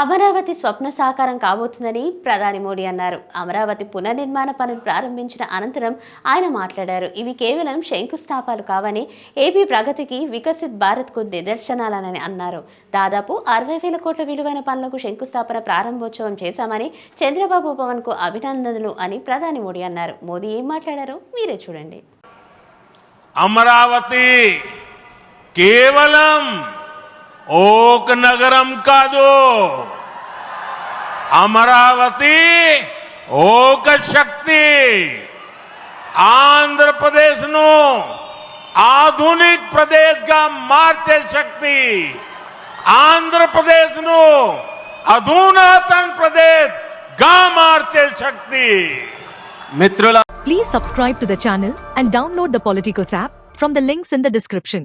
అమరావతి స్వప్న సాకారం కాబోతుందని ప్రధాని మోడీ అన్నారు. అమరావతి పునర్నిర్మాణ పనులు ప్రారంభించిన అనంతరం ఆయన మాట్లాడారు. ఇవి కేవలం శంకుస్థాపాలు కావని ఏపీ ప్రగతికి వికసిత్ భారత్కు నిదర్శనాలని అన్నారు. దాదాపు అరవై వేల కోట్ల విలువైన పనులకు శంకుస్థాపన ప్రారంభోత్సవం చేశామని చంద్రబాబు పవన్కు అభినందనలు అని ప్రధాని మోడీ అన్నారు. మోదీ ఏం మాట్లాడారో మీరే చూడండి. అమరావతి కేవలం ఓక నగరం కాదు అమరావతి ఓక శక్తి ఆంధ్రప్రదేశ్ను ఆధునిక్ ప్రదేశ్గా మార్చే శక్తి ఆంధ్రప్రదేశ్ను అధునాతన్ ప్రదేశ్గా మార్చే శక్తి మిత్రుల Please subscribe to the channel and download the Politicos app from the links in the description.